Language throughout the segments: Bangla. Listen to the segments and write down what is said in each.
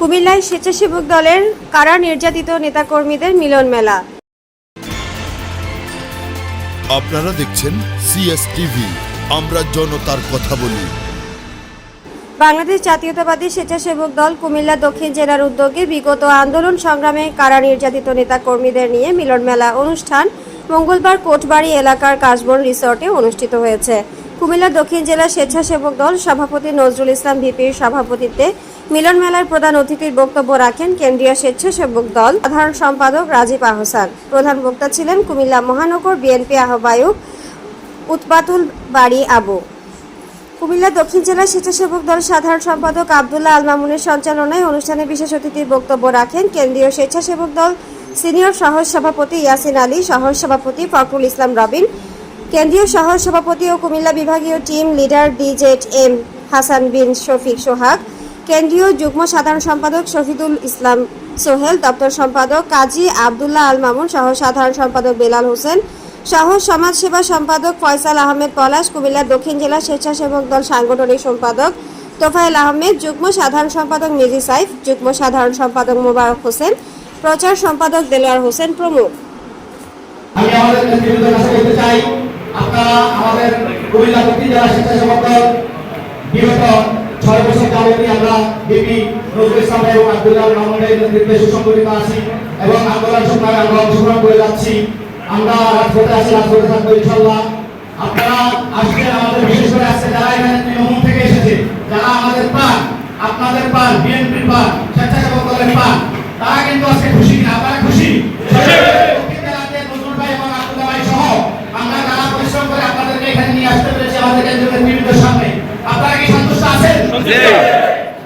কুমিল্লায় স্বেচ্ছাসেবক দলের কারা নির্যাতিত নেতাকর্মীদের মিলন মেলা? আপনারা দেখছেন সিএস টিভি আমরা জনতার কথা বলি। বাংলাদেশ জাতীয়তাবাদী স্বেচ্ছাসেবক দল কুমিল্লা দক্ষিণ জেলার উদ্যোগে বিগত আন্দোলন সংগ্রামে কারা নির্যাতিত নেতা কর্মীদের নিয়ে মিলন মেলা অনুষ্ঠান মঙ্গলবার কোটবাড়ি এলাকার কাশবন রিসর্টে অনুষ্ঠিত হয়েছে। কুমিল্লা দক্ষিণ জেলা স্বেচ্ছাসেবক দল সভাপতি নজরুল ইসলাম ভিপির সভাপতিত্বে মিলন মেলার প্রধান অতিথির বক্তব্য রাখেন কেন্দ্রীয় স্বেচ্ছাসেবক দল সাধারণ সম্পাদক রাজীব আহসান। প্রধান বক্তা ছিলেন কুমিল্লা মহানগর বিএনপি আহ্বায়ক উৎপাতুল বাড়ি আবু। কুমিল্লা দক্ষিণ জেলা স্বেচ্ছাসেবক দল সাধারণ সম্পাদক আবদুল্লাহ আল মামুনের সঞ্চালনায় অনুষ্ঠানে বিশেষ অতিথির বক্তব্য রাখেন কেন্দ্রীয় স্বেচ্ছাসেবক দল সিনিয়র সহ সভাপতি ইয়াসিন আলী সহ সভাপতি ফখরুল ইসলাম রবিন কেন্দ্রীয় সহ সভাপতি ও কুমিল্লা বিভাগীয় team leader DZ M Hasan bin Shafiq Sohag, কেন্দ্রীয় যুগ্ম সাধারণ সম্পাদক শফিদুল ইসলাম সোহেল, দপ্তর সম্পাদক কাজী আবদুল্লাহ আল মামুন সহ সাধারণ সম্পাদক বেলাল হোসেন, সহ সমাজসেবা সম্পাদক ফয়সাল আহমেদ পলাশ কুমিল্লা দক্ষিণ জেলা স্বেচ্ছাসেবক দল সাংগঠনিক সম্পাদক তোফায়েল আহমেদ, যুগ্ম সাধারণ সম্পাদক মিজি সাইফ, যুগ্ম সাধারণ সম্পাদক মোবারক হোসেন, প্রচার সম্পাদক দেলোয়ার হোসেন প্রমুখ। আমি আমাদের চাই। আপনারা আমাদের কুমিল্লা দক্ষিণ জেলা স্বেচ্ছাসেবক দল বিগত ছয় বছর যাবতীয় আমরা বিপি নজরুল ইসলাম এবং আব্দুল্লাহ মাহমুদের নেতৃত্বে সুসংগঠিত আছি এবং আন্দোলন সংগ্রামে আমরা অংশগ্রহণ করে যাচ্ছি। আমরা রাজপথে আছি, রাজপথে থাকব ইনশাল্লাহ আপনারা আজকে আমাদের বিশেষ করে আজকে যারা এখানে তৃণমূল থেকে এসেছে, যারা আমাদের প্রাণ, আপনাদের প্রাণ, বিএনপির প্রাণ স্বেচ্ছাসেবক দলের প্রাণ, তারা কিন্তু আজকে খুশি কিনা? আপনারা খুশি দক্ষিণ জেলাতে নজরুল ভাই এবং আব্দুল্লাহ ভাই সহ আমরা যারা পরিশ্রম করে আপনাদেরকে এখানে নিয়ে আসতে পেরেছি আমাদের কেন্দ্রীয় নেতৃবৃন্দের সামনে আপনারা কি সন্তুষ্ট আছেন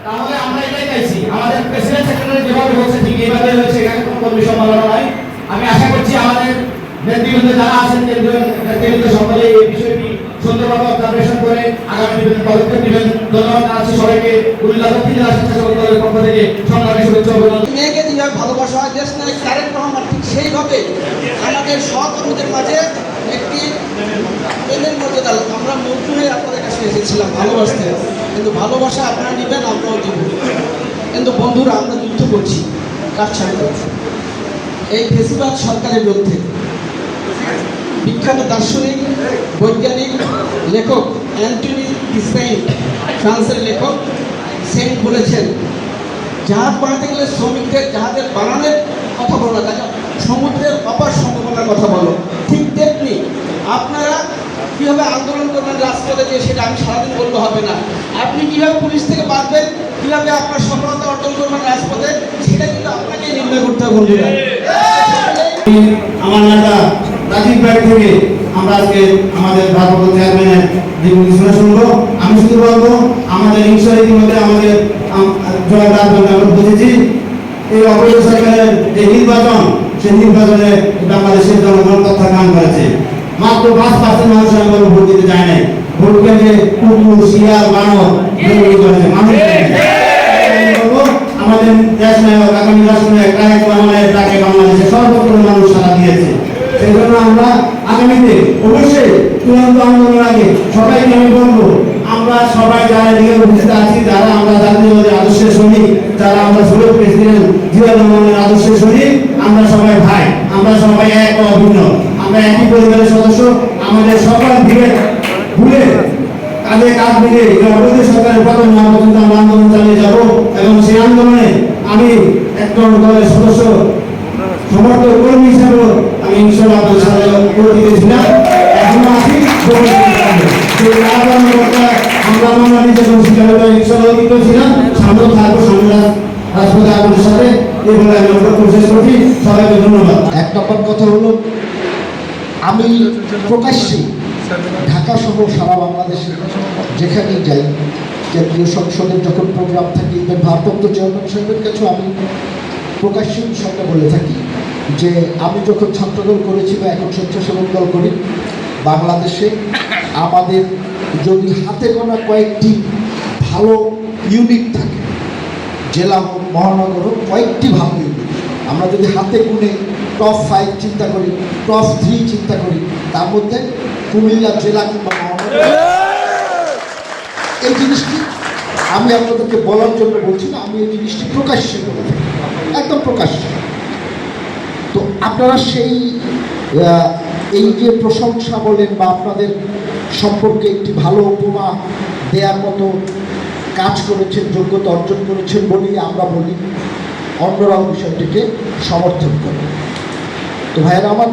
তাহলে আমরা এটাই চাইছি। আমাদের প্রেসিডেন্ট সেক্রেটারি যেভাবে বলছে ঠিক এইভাবে হয়েছে এখানে কোনো কর্মী সম্মেলন নয় আমি আশা করছি আমাদের নেতৃবৃন্দ যারা আছেন কেন্দ্রীয় নেতৃবৃন্দ সকলে এই বিষয়টি সুন্দরভাবে অবজারভেশন করে আগামী দিনে পদক্ষেপ নেবেন। ধন্যবাদ জানাচ্ছি সবাইকে। কুমিল্লা দক্ষিণ জেলা স্বেচ্ছাসেবক দলের পক্ষ থেকে সংগ্রামী শুভেচ্ছা অভিনন্দন। মেয়েকে যেভাবে ভালোবাসা হয় দেশ নায়ক তারেক রহমান ঠিক সেইভাবে আমাদের সহকর্মীদের মাঝে একটি প্রেমের মর্যাদা আমরা হয়ে আপনাদের কাছে এসেছিলাম ভালোবাসতে। কিন্তু ভালোবাসা আপনারা নেবেন, আমরাও দিব। কিন্তু বন্ধুরা, আমরা যুদ্ধ করছি, কার সাথে এই ফেসিবাদ সরকারের বিরুদ্ধে বিখ্যাত দার্শনিক, বৈজ্ঞানিক লেখক অ্যান্টনি ডিসপেইন ফ্রান্সের লেখক সেন্ট বলেছেন, জাহাজ বানাতে গেলে শ্রমিকদের জাহাজের বানানোর কথা বলো না সমুদ্রের অপার সম্ভাবনার কথা বলো। ঠিক তেমনি আপনারা কীভাবে আন্দোলন করবেন রাজপথে যে সেটা আমি সারাদিন বললে হবে না। আপনি কীভাবে পুলিশ থেকে বাঁচবেন, কীভাবে আপনার সফলতা অর্জন করবেন রাজপথে, সেটা কিন্তু আপনাকেই নির্ণয় করতে হবে আমার নেতা রাজীব ভাই থেকে আমরা আজকে আমাদের ভারপ্রাপ্ত চেয়ারম্যানের যে ঘোষণা শুনব। আমি শুধু বলব, আমাদের ইনশাল ইতিমধ্যে আমাদের, আম- জয় আমরা বুঝেছি। এই অবৈধ সরকারের যে নির্বাচন, সেই নির্বাচনে বাংলাদেশের জনগণ প্রত্যাখ্যান করেছে। মাত্র পাঁচ পার্সেন্ট মানুষ আমি ভোট দিতে যায় নাই। কুকুর শিয়াল আমাদের দেশ নায়ক আগামী রাষ্ট্রনায়ক তারেক রহমানের ডাকে বাংলাদেশের সর্বত্র মানুষ সারা দিয়েছে। সেই জন্য আমরা আগামীতে অবশ্যই চূড়ান্ত আন্দোলনের আগে সবাইকে আমি বলব আমরা সবাই যারা এদিকে উপস্থিত আছি যারা আমরা জাতীয়বাদের আদর্শের সৈনিক যারা আমরা সুরত প্রেসিডেন্ট জিয়া রহমানের আদর্শের সৈনিক আমরা সবাই ভাই আমরা সবাই এক ও অভিন্ন আমরা একই পরিবারের সদস্য আমাদের সকল ভিড়ে ভুলে কাঁধে কাঁধ মিলে এই অবৈধ সরকারের পতন না পর্যন্ত আমরা আন্দোলন চালিয়ে যাব এবং সেই আন্দোলনে আমি দলের সদস্য কর্মী আমি এখনও আছি এক কথা হলো, আমি প্রকাশ্যে ঢাকা সহ সারা বাংলাদেশে যেখানেই যাই কেন্দ্রীয় সংসদের যখন প্রোগ্রাম থাকে ভারপ্রাপ্ত চেয়ারম্যান সাহেবের কাছেও আমি প্রকাশ্যে বিষয়টা বলে থাকি যে আমি যখন ছাত্রদল করেছি বা এখন স্বেচ্ছাসেবক দল করি বাংলাদেশে, আমাদের যদি হাতে গোনা কয়েকটি ভালো ইউনিট থাকে, জেলা হোক, মহানগর হোক, কয়েকটি ভালো ইউনিট আমরা যদি হাতে গুনে টপ ফাইভ চিন্তা করি টপ থ্রি চিন্তা করি, তার মধ্যে কুমিল্লা জেলা কিংবা মহানগর এই জিনিসটি আমি আপনাদেরকে বলার জন্য বলছি না, আমি এই জিনিসটি প্রকাশ্যে বলে থাকি। একদম প্রকাশ্যে তো আপনারা সেই এই যে প্রশংসা বলেন বা আপনাদের সম্পর্কে একটি ভালো উপমা দেওয়ার মতো কাজ করেছেন যোগ্যতা অর্জন করেছেন বলেই আমরা বলি অন্যরাও বিষয়টিকে সমর্থন করে। তো ভাইয়েরা আমার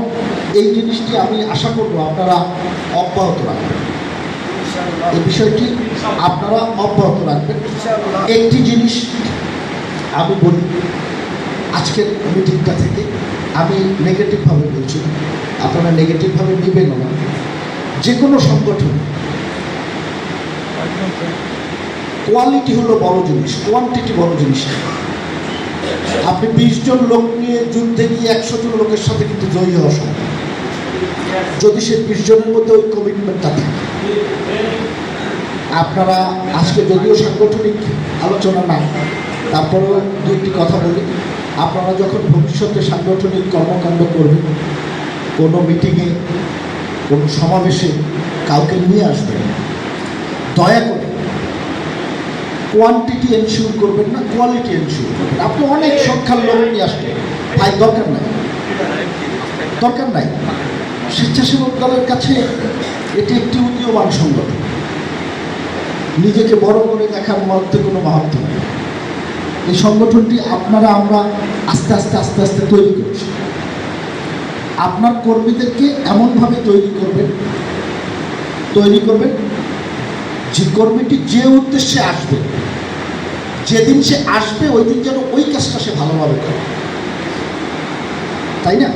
এই জিনিসটি আমি আশা করব আপনারা অব্যাহত রাখবেন। এই বিষয়টি আপনারা অব্যাহত রাখবেন। একটি জিনিস আমি বলি আজকের মিটিংটা থেকে আমি নেগেটিভভাবে বলছি আপনারা নেগেটিভভাবে নেবেন না। যে কোনো সংগঠন। কোয়ালিটি হলো বড় জিনিস কোয়ান্টিটি বড় জিনিস। আপনি বিশ জন লোক নিয়ে যুদ্ধে গিয়ে একশো জন লোকের সাথে কিন্তু জয়ী হওয়া সম্ভব। যদি সে বিশ জনের মধ্যে ওই কমিটমেন্টটা থাকে। আপনারা আজকে যদিও সাংগঠনিক আলোচনা না, তারপরেও দুইটি কথা বলি। আপনারা যখন ভবিষ্যতে সাংগঠনিক কর্মকাণ্ড করবেন, কোনো মিটিংয়ে কোনো সমাবেশে কাউকে নিয়ে আসবেন দয়া করে কোয়ান্টিটি এনশিওর করবেন না কোয়ালিটি এনশিওর করবেন। আপনি অনেক সংখ্যার লোক নিয়ে আসবেন। ভাই, দরকার নাই। দরকার নাই। স্বেচ্ছাসেবক দলের কাছে এটি একটি উদীয়মান সংগঠন। নিজেকে বড় করে দেখার মধ্যে কোনো মাহাত্ম নেই। এই সংগঠনটি আপনারা আমরা আস্তে আস্তে আস্তে আস্তে তৈরি করছি। আপনার কর্মীদেরকে এমনভাবে তৈরি করবেন তৈরি করবেন যে কর্মীটি যে উদ্দেশ্যে আসবে, যেদিন সে আসবে ওই দিন যেন ওই কাজটা সে ভালোভাবে করে। তাই না?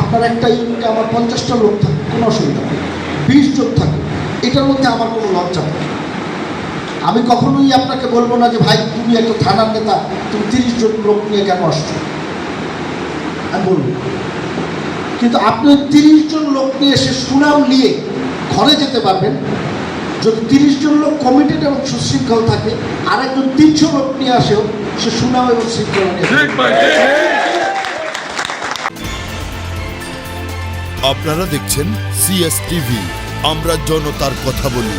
আপনার একটা ইউনিটে আমার পঞ্চাশটা লোক থাকে কোনো অসুবিধা নেই। বিশ জন থাকে এটার মধ্যে আমার কোনো লজ্জা নেই। আমি কখনোই আপনাকে বলব না যে ভাই তুমি একটা থানার নেতা তুমি তিরিশ জন লোক নিয়ে কেন আসছো? আমি বলব। কিন্তু আপনি তিরিশ জন লোক নিয়ে এসে সুনাম নিয়ে ঘরে যেতে পারবেন। যদি তিরিশ জন লোক কমিটেড এবং সুশৃঙ্খল থাকে আর একজন তিনশো লোক নিয়ে আসেও সে সুনাম এবং শৃঙ্খলা নিয়ে আপনারা দেখছেন সিএস টিভি আমরা জনতার কথা বলি।